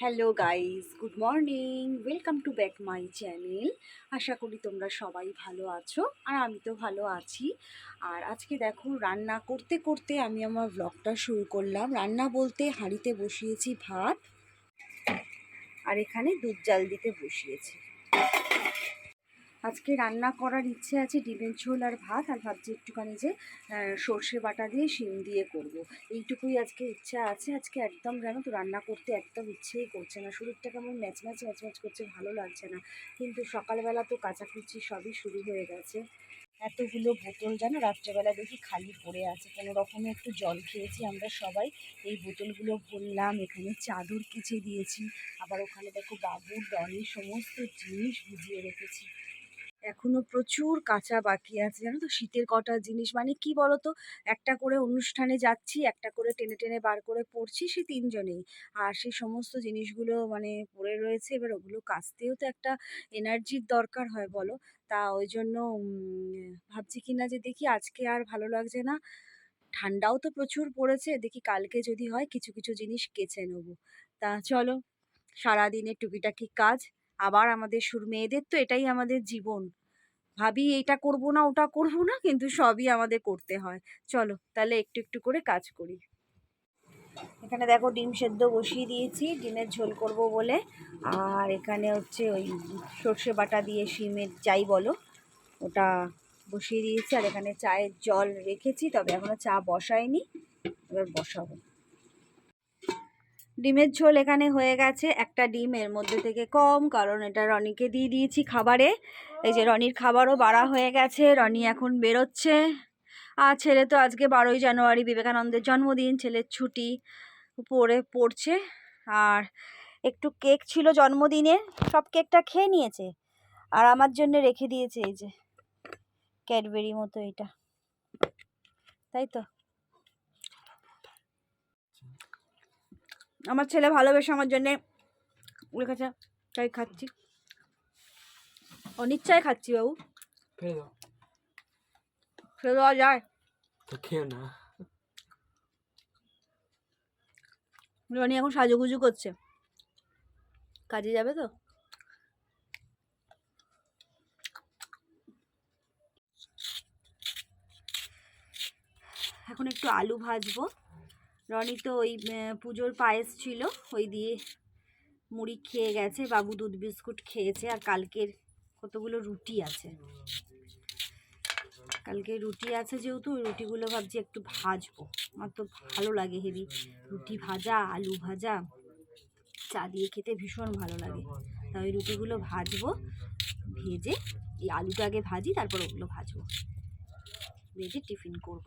Hello guys good morning welcome to back my channel আশা করি তোমরা সবাই ভালো আছো আর আমি তো ভালো আছি। আর আজকে দেখো, রান্না করতে করতে আমি আমার ব্লগটা শুরু করলাম। রান্না বলতে হাঁড়িতে বসিয়েছি ভাত আর এখানে দুধ জাল দিতে বসিয়েছি। আজকে রান্না করার ইচ্ছে আছে ডিমের ঝোল আর ভাত, আর ভাবছি একটুখানি যে সর্ষে বাটা দিয়ে শিম দিয়ে করব। এইটুকুই আজকে ইচ্ছা আছে, আজকে একদম জানো তো রান্না করতে একদম ইচ্ছেই করছে না। শরীরটা কেমন ম্যাচ ম্যাচ ম্যাচ ম্যাচ করছে, ভালো লাগছে না। কিন্তু সকালবেলা তো কাচাকুচি সবই শুরু হয়ে গেছে। এতগুলো বোতল যেন রাত্রেবেলা দেখি খালি পড়ে আছে। কোনো রকমে একটু জল খেয়েছি আমরা সবাই। এই বোতলগুলো ভরলাম, এখানে চাদর কেচে দিয়েছি। আবার ওখানে দেখো বাবুর ডনি সমস্ত জিনিস ভিজিয়ে রেখেছি। এখনও প্রচুর কাঁচা বাকি আছে, জানো তো? শীতের কটা জিনিস মানে কি বলতো? একটা করে অনুষ্ঠানে যাচ্ছি, একটা করে টেনে টেনে বার করে পড়ছি, সে তিনজনেই। আর সেই সমস্ত জিনিসগুলো মানে পড়ে রয়েছে, এবার ওগুলো কাচতেও তো একটা এনার্জির দরকার হয়, বলো? তা ওই জন্য ভাবছি কি না যে দেখি আজকে আর ভালো লাগছে না। ঠান্ডাও তো প্রচুর পড়েছে, দেখি কালকে যদি হয় কিছু কিছু জিনিস কেচে নেব। তা চলো, সারাদিনের টুকিটাকি কাজ। আবার আমাদের সুর মেয়েদের তো এটাই আমাদের জীবন। ভাবি এটা করব না, ওটা করব না, কিন্তু সবই আমাদের করতে হয়। চলো, তাহলে একটু একটু করে কাজ করি। এখানে দেখো ডিম সেদ্ধ বসিয়ে দিয়েছি, ডিমের ঝোল করব বলে। আর এখানে হচ্ছে ওই সর্ষে বাটা দিয়ে শিমের যাই বলো, ওটা বসিয়ে দিয়েছি। আর এখানে চায়ের জল রেখেছি, তবে এখনও চা বসায়নি, এবার বসাবো। ডিমের ঝোল এখানে হয়ে গেছে। একটা ডিম, এর মধ্যে থেকে কম, কারণ এটা রনিকে দিয়ে দিয়েছি খাবারে। এই যে রনির খাবারও বাড়া হয়ে গেছে, রনি এখন বেরোচ্ছে। আর ছেলে তো আজকে বারোই জানুয়ারি, বিবেকানন্দের জন্মদিন, ছেলের ছুটি পড়ে পড়ছে। আর একটু কেক ছিল জন্মদিনে, সব কেকটা খেয়ে নিয়েছে। আর আমার জন্য রেখে দিয়েছে এই যে, ক্যাডবেরি মতো এটা। তাই তো? আমার ছেলে ভালোবেসে আমার জন্যে রেখেছে তাই খাচ্ছি। অনিচ্ছায় খাচ্ছি বাবু। ফেলে দেওয়া যায়। না। রনি এখন সাজুগুজু করছে। কাজে যাবে তো? এখন একটু আলু ভাজবো। রনি তো ওই পুজোর পায়েস ছিল, ওই দিয়ে মুড়ি খেয়ে গেছে, বাবু দুধ বিস্কুট খেয়েছে, আর কালকের কতগুলো রুটি আছে। কালকে রুটি আছে যেহেতু রুটিগুলো ভাবছি একটু ভাজবো। আমার তো ভালো লাগে হেভি রুটি ভাজা, আলু ভাজা, চা দিয়ে খেতে ভীষণ ভালো লাগে। তা ওই রুটিগুলো ভাজবো, ভেজে এই আলুটা আগে ভাজি, তারপর ওগুলো ভাজবো। ভেজে টিফিন করব।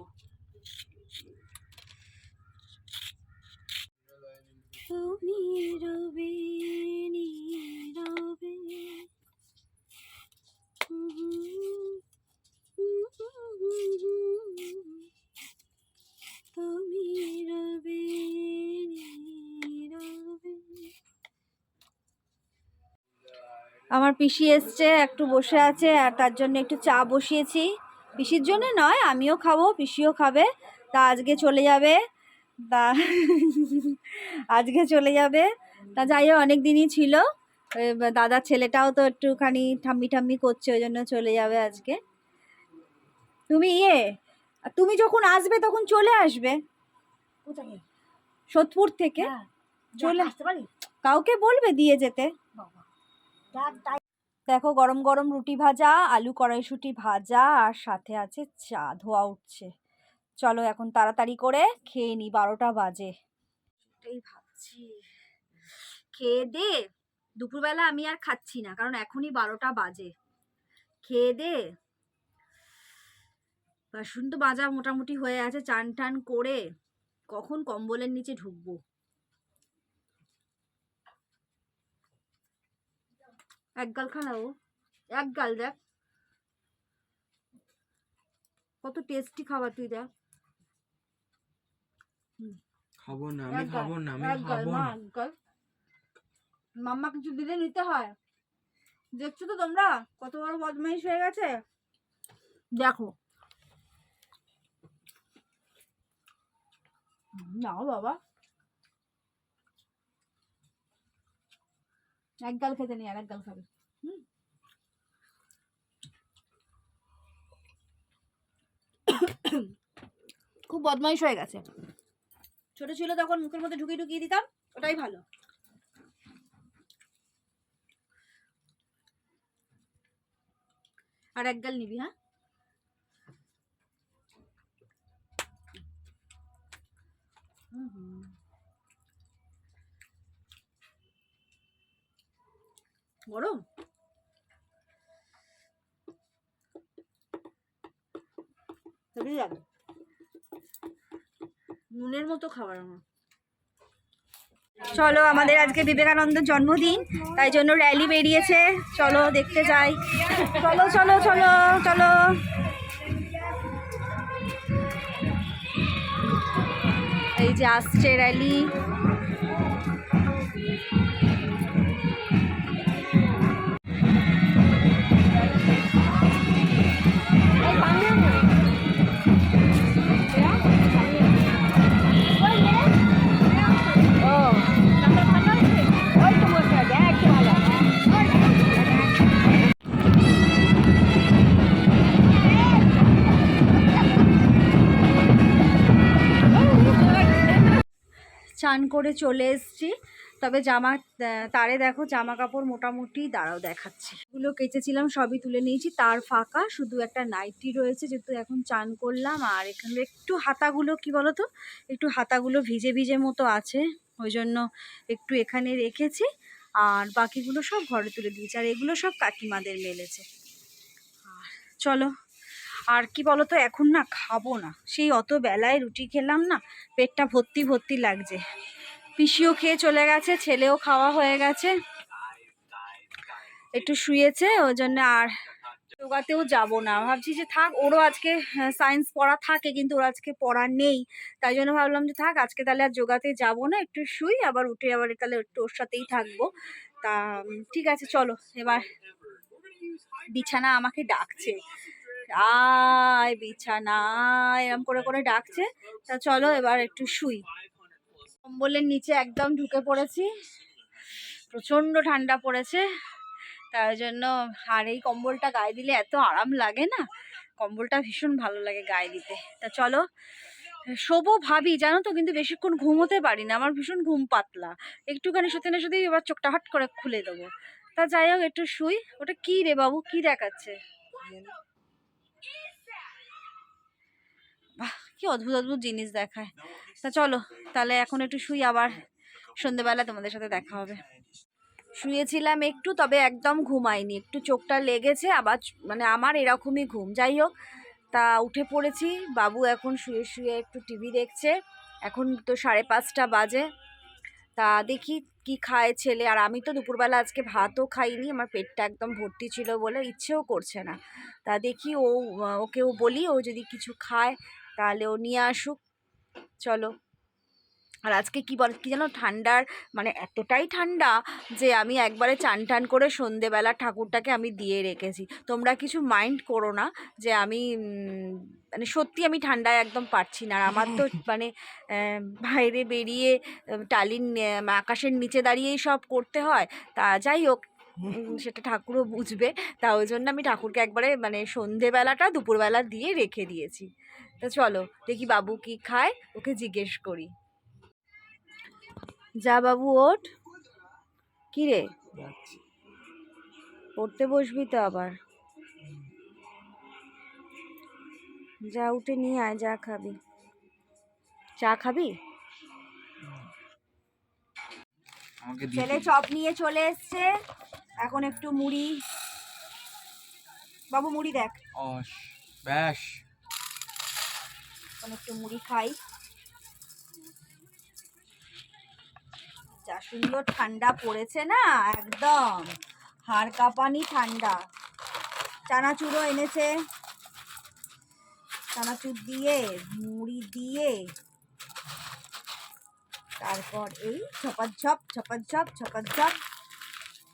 তুমি রবে নীরবে তুমি রবে। আমার পিসি এসছে, একটু বসে আছে, আর তার জন্য একটু চা বসিয়েছি। পিসির জন্য নয়, আমিও খাব, পিসিও খাবে। তা আজকে চলে যাবে। তা আজকে চলে যাবে। তা যাই হোক অনেক দিনই ছিল দাদার ছেলেটাও তো একটুখানি ঠাম্মি ঠাম্মি করছে ওই জন্য চলে যাবে আজকে। তুমি ইয়ে তুমি যখন আসবে তখন চলে আসবে। সোদপুর থেকে। হ্যাঁ। চলে- আসতে পারি? কাউকে বলবে দিয়ে যেতে। দেখো গরম গরম রুটি ভাজা আলু কড়াইশুটি ভাজা আর সাথে আছে চা ধোয়া উঠছে। চলো এখন তাড়াতাড়ি করে খেয়ে নি, বারোটা বাজে। ভাবছি। খেয়ে দে। দুপুরবেলা আমি আর খাচ্ছি না, কারণ এখনই বারোটা বাজে। খেয়ে দে। বাসন তো বাজা মোটামুটি হয়ে আছে, চান টান করে কখন কম্বলের নিচে ঢুকবো? এক গাল খানাবো এক গাল দেখ। কত টেস্টি খাবার তুই দেখ। খাব না আমি খাব না আমি খাব না। মাম্মা কিছু দিলে নিতে হয়। দেখছ তো তোমরা? কত বড় বদমাইশ হয়ে গেছে। দেখো। নাও বাবা। এক গাল খেতে নেই আর এক গাল খাবে। হুম। খুব বদমাইশ হয়ে গেছে। ছোট ছিল তখন মুখের মধ্যে ঢুকিয়ে ঢুকিয়ে দিতাম, ওটাই ভালো। আর এক গাল নিবি হ্যাঁ। গরম? হেভি লাগে নুনের মতো খাবার আমার। চলো, আমাদের আজকে বিবেকানন্দের জন্মদিন, তাই জন্য র্যালি বেরিয়েছে। চলো, দেখতে যাই। চলো চলো চলো চলো। এই যে আসছে র্যালি চান করে চলে এসেছি। তবে জামা তারে দেখো জামা কাপড় মোটামুটি দাঁড়াও দেখাচ্ছি। এগুলো কেচেছিলাম, সবই তুলে নিয়েছি। তার ফাঁকা, শুধু একটা নাইটি রয়েছে যেহেতু এখন চান করলাম। আর এখানে একটু হাতাগুলো, কি বলো তো একটু হাতাগুলো ভিজে ভিজে মতো আছে। ওই জন্য একটু এখানে রেখেছি। আর বাকিগুলো সব ঘরে তুলে দিয়েছি। আর এগুলো সব কাকিমাদের মেলেছে। আর চলো আর কি বলো তো এখন না খাব না। সেই অত বেলায় রুটি খেলাম না, পেটটা ভর্তি ভর্তি লাগছে। পিসিও খেয়ে চলে গেছে, ছেলেও খাওয়া হয়ে গেছে। একটু শুয়েছে, ওই জন্য আর যোগাতেও যাব না। ভাবছি যে থাক, ওরও আজকে সায়েন্স পড়া থাকে, কিন্তু ওর আজকে পড়া নেই। তাই জন্য ভাবলাম যে থাক, আজকে তাহলে আর যোগাতে যাব না, একটু শুই, আবার উঠে আবার তাহলে একটু ওর সাথেই থাকব। তা ঠিক আছে, চলো, এবার বিছানা আমাকে ডাকছে। আয় বিছানা এরম করে করে ডাকছে। তা চলো এবার একটু শুই। কম্বলের নিচে একদম ঢুকে পড়েছি। প্রচণ্ড ঠান্ডা পড়েছে। তার জন্য আর এই কম্বলটা গায়ে দিলে এত আরাম লাগে না? কম্বলটা ভীষণ ভালো লাগে গায়ে দিতে। তা চলো, শোবো ভাবি, জানো তো, কিন্তু বেশিক্ষণ ঘুমোতে পারি না। আমার ভীষণ ঘুম পাতলা। একটুখানি সত্যি না সত্যি এবার চোখটা হাট করে খুলে দেবো। তা যাই হোক, একটু শুই। ওটা কি রে বাবু? কি দেখাচ্ছে? বাহ কি অদ্ভুত অদ্ভুত জিনিস দেখায়। তা চলো তাহলে এখন একটু শুই আবার। সন্ধেবেলা তোমাদের সাথে দেখা হবে। শুয়েছিলাম একটু তবে একদম ঘুমাইনি। একটু চোখটা লেগেছে আবার মানে আমার এরকমই ঘুম। যাই হোক তা উঠে পড়েছি। বাবু এখন শুয়ে শুয়ে একটু টিভি দেখছে। এখন তো সাড়ে পাঁচটা বাজে। তা দেখি কি খায় ছেলে। আর আমি তো দুপুরবেলা আজকে ভাতও খাইনি আমার পেটটা একদম ভর্তি ছিল বলে ইচ্ছেও করছে না। তা দেখি ও আহ, ওকেও বলি ও যদি কিছু খায় তাহলে ও নিয়ে আসুক। চলো। আর আজকে কি বল কি যেন ঠান্ডার মানে এতটাই ঠান্ডা যে আমি একবারে চান টান করে সন্ধেবেলা ঠাকুরটাকে আমি দিয়ে রেখেছি। তোমরা কিছু মাইন্ড করো না যে আমি মানে সত্যি আমি ঠান্ডায় একদম পারছি না। আর আমার তো মানে বাইরে বেরিয়ে টালির আকাশের নিচে দাঁড়িয়েই সব করতে হয়। তা যাই হোক সেটা ঠাকুরও বুঝবে। তা ওই জন্য আমি ঠাকুরকে একবারে মানে সন্ধেবেলাটা দুপুরবেলা দিয়ে রেখে দিয়েছি। তো চলো দেখি বাবু কি খায় ওকে জিজ্ঞেস করি। যা বাবু ওট কি রে? পড়তে বসবি তো আবার। যা উঠে নিয়ে আয় যা খাবি। চা খাবি? ছেলে চপ নিয়ে চলে এসছে। এখন একটু মুড়ি। বাবু মুড়ি দেখ। ব্যাস। এখন একটু মুড়ি খাই। যা সুন্দর ঠান্ডা পড়েছে না? একদম। হাড় কাঁপানি ঠান্ডা। চানাচুরও এনেছে। চানাচুর দিয়ে, মুড়ি দিয়ে। তারপর এই ঝপাঝপ ঝপাঝপ ঝপাঝপ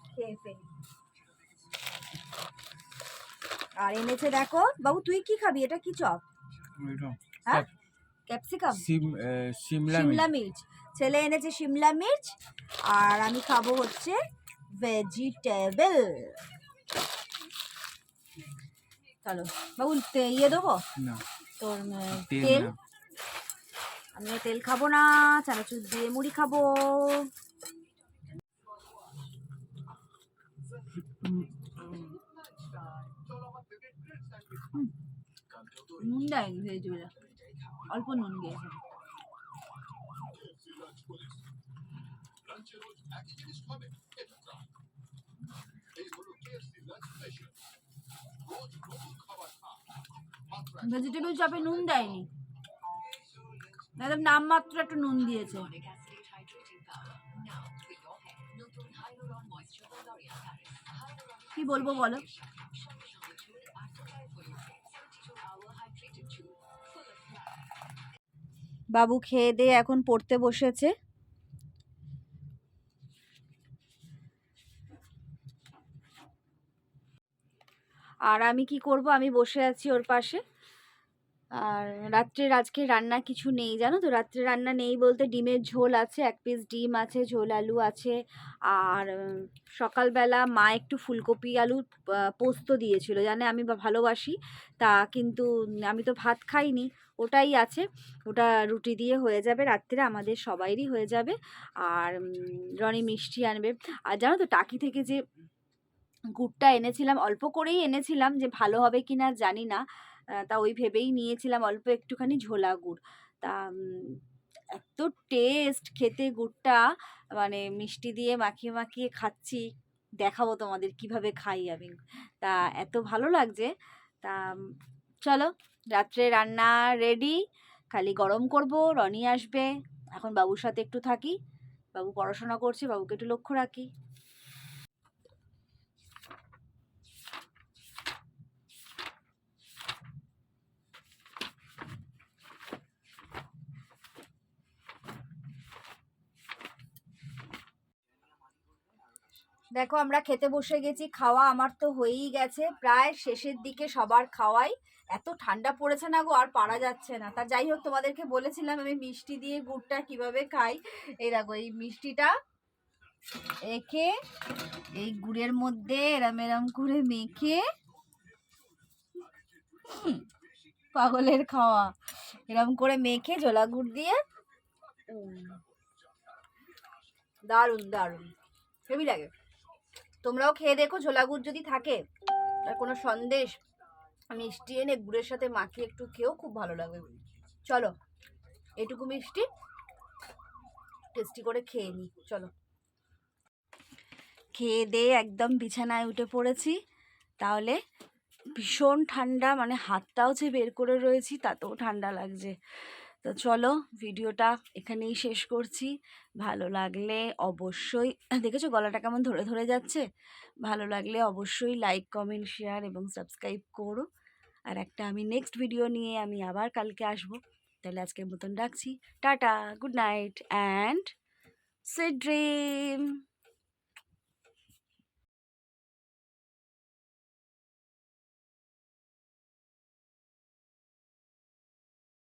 খেয়ে ফেলি। আর এনেছে দেখো। বাবু, তুই কি খাবি? এটা কি চপ? হ্যাঁ? ক্যাপসিকাম? সিম সিমলা শিমলা মির্চ। ছেলে এনেছে শিমলা মির্চ। আর আমি খাব হচ্ছে ভেজিটেবল। চলো বাবু ইয়ে দেবো? তোর তেল আমি তেল খাব না চানাচুর দিয়ে মুড়ি খাব। নুন দেয়নি ভেজিটেবল অল্প নুন দিয়েছে ভেজিটেবল চপে নুন দেয়নি। একদম নামমাত্র একটু নুন দিয়েছে। কি বলব বলো? বাবু খেয়ে দিয়ে এখন পড়তে বসেছে। আর আমি কি করব? আমি বসে আছি ওর পাশে। আর রাত্রের আজকে রান্না কিছু নেই, জানো তো? রাত্রে রান্না নেই বলতে ডিমের ঝোল আছে, এক পিস ডিম আছে, ঝোল আলু আছে, আর সকালবেলা মা একটু ফুলকপি আলু পোস্ত দিয়েছিল, জানে? আমি ভালোবাসি। তা কিন্তু আমি তো ভাত খাইনি, ওটাই আছে। ওটা রুটি দিয়ে হয়ে যাবে, রাত্রে আমাদের সবাইরই হয়ে যাবে। আর রনি মিষ্টি আনবে। আর জানো তো, টাকি থেকে যে গুড়টা এনেছিলাম, অল্প করেই এনেছিলাম যে ভালো হবে কি না জানি না। তা ওই ভেবেই নিয়েছিলাম অল্প একটুখানি ঝোলা গুড়। তা এত টেস্ট খেতে গুড়টা মানে মিষ্টি দিয়ে মাখিয়ে মাখিয়ে খাচ্ছি, দেখাবো তোমাদের কীভাবে খাই আমি। তা এত ভালো লাগছে। তা চলো, রাত্রে রান্না রেডি খালি গরম করব, রনি আসবে, এখন বাবুর সাথে একটু থাকি, বাবু পড়াশোনা করছে, বাবুকে একটু লক্ষ্য রাখি। দেখো আমরা খেতে বসে গেছি, খাওয়া আমার তো হয়েই গেছে। প্রায় শেষের দিকে সবার খাওয়াই। এত ঠান্ডা পড়েছে না গো, আর পারা যাচ্ছে না। তা যাই হোক, তোমাদেরকে বলেছিলাম আমি মিষ্টি দিয়ে গুড়টা কীভাবে খাই। এই দেখো, এই মিষ্টিটা রেখে এই গুড়ের মধ্যে এরম এরম করে মেখে পাগলের খাওয়া। এরম করে মেখে ঝোলা গুড় দিয়ে দারুণ দারুণ। হেবি লাগে। তোমরাও খেয়ে দেখো ঝোলা গুড় যদি থাকে, আর কোনো সন্দেশ, মিষ্টি এনে গুড়ের সাথে মাখিয়ে একটু খেয়েও খুব ভালো লাগবে। চলো, এটুকু মিষ্টি, টেস্টি করে খেয়ে নিই চলো। খেয়ে দিয়ে একদম বিছানায় উঠে পড়েছি। তাহলে ভীষণ ঠান্ডা মানে হাতটাও যে বের করে রয়েছি, তাতেও ঠান্ডা লাগছে। তো চলো ভিডিওটা এখানেই শেষ করছি। ভালো লাগলে অবশ্যই দেখেছ গলাটা কেমন ধরে ধরে যাচ্ছে? ভালো লাগলে অবশ্যই লাইক কমেন্ট শেয়ার এবং সাবস্ক্রাইব করো। আর একটা আমি নেক্সট ভিডিও নিয়ে আমি আবার কালকে আসব। তাহলে আজকের মতন রাখছি। Tata good night and sweet dream